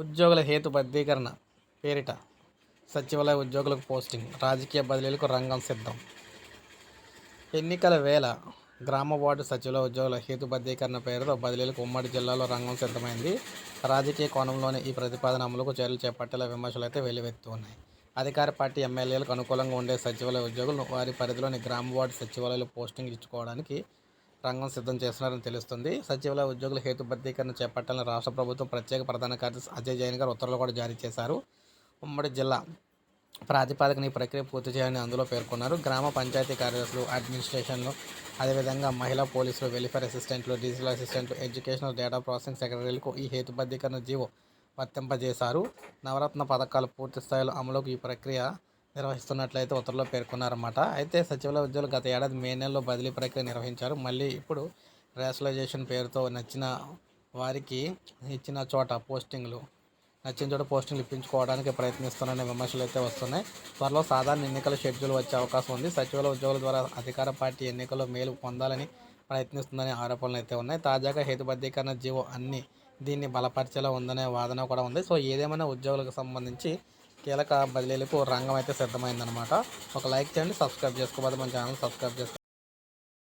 ఉద్యోగుల హేతుబద్ధీకరణ పేరిట సచివాలయ ఉద్యోగులకు పోస్టింగ్. రాజకీయ బదిలీలకు రంగం సిద్ధం. ఎన్నికల వేళ గ్రామ వార్డు సచివాలయ ఉద్యోగుల హేతుబద్ధీకరణ పేరుతో బదిలీలకు ఉమ్మడి జిల్లాలో రంగం సిద్ధమైంది. రాజకీయ కోణంలోనే ఈ ప్రతిపాదన అమలుకు చర్యలు చేపట్టేలా విమర్శలు అయితే వెల్లువెత్తున్నాయి అధికార పార్టీ ఎమ్మెల్యేలకు అనుకూలంగా ఉండే సచివాలయ ఉద్యోగులు వారి పరిధిలోని గ్రామ వార్డు సచివాలయాలు పోస్టింగ్ ఇచ్చుకోవడానికి రంగం సిద్ధం చేస్తున్నారని తెలుస్తుంది. సచివాలయ ఉద్యోగుల హేతుబద్ధీకరణ చేపట్టాలని రాష్ట్ర ప్రభుత్వం ప్రత్యేక ప్రధాన కార్యదర్శి అజయ్ జైన్ గారు ఉత్తర్వులు కూడా జారీ చేశారు. ఉమ్మడి జిల్లా ప్రాతిపాదికన ఈ ప్రక్రియ పూర్తి చేయాలని అందులో పేర్కొన్నారు. గ్రామ పంచాయతీ కార్యదర్శులు అడ్మినిస్ట్రేషన్లు అదేవిధంగా మహిళా పోలీసులు వెల్ఫేర్ అసిస్టెంట్లు డిజిటల్ అసిస్టెంట్లు ఎడ్యుకేషనల్ డేటా ప్రాసెసింగ్ సెక్రటరీలకు ఈ హేతుబద్ధీకరణ జీవో వర్తింపజేశారు. నవరత్న పథకాలు పూర్తి స్థాయిలో అమలుకు ఈ ప్రక్రియ నిర్వహిస్తున్నట్లయితే ఉత్తర్వులో పేర్కొన్నారన్నమాట. అయితే సచివాలయ ఉద్యోగులు గత ఏడాది మే నెలలో బదిలీ ప్రక్రియ నిర్వహించారు. మళ్ళీ ఇప్పుడు రేషనలైజేషన్ పేరుతో నచ్చిన వారికి ఇచ్చిన చోట పోస్టింగ్లు నచ్చిన చోట పోస్టింగ్లు ఇప్పించుకోవడానికి ప్రయత్నిస్తున్నారనే విమర్శలు అయితే వస్తున్నాయి. త్వరలో సాధారణ ఎన్నికల షెడ్యూల్ వచ్చే అవకాశం ఉంది. సచివాలయ ఉద్యోగుల ద్వారా అధికార పార్టీ ఎన్నికల్లో మేలు పొందాలని ప్రయత్నిస్తుందనే ఆరోపణలు అయితే ఉన్నాయి. తాజాగా హేతుబద్ధీకరణ జీవో అన్ని దీన్ని బలపరిచేలా ఉందనే వాదన కూడా ఉంది. సో ఏదేమైనా ఉద్యోగులకు సంబంధించి కీలక బదిలీలకు రంగం అయితే సిద్ధమైందనమాట ఒక లైక్ చేయండి సబ్స్క్రైబ్ చేసుకోబోతే మన ఛానల్ సబ్స్క్రైబ్ చేసుకోండి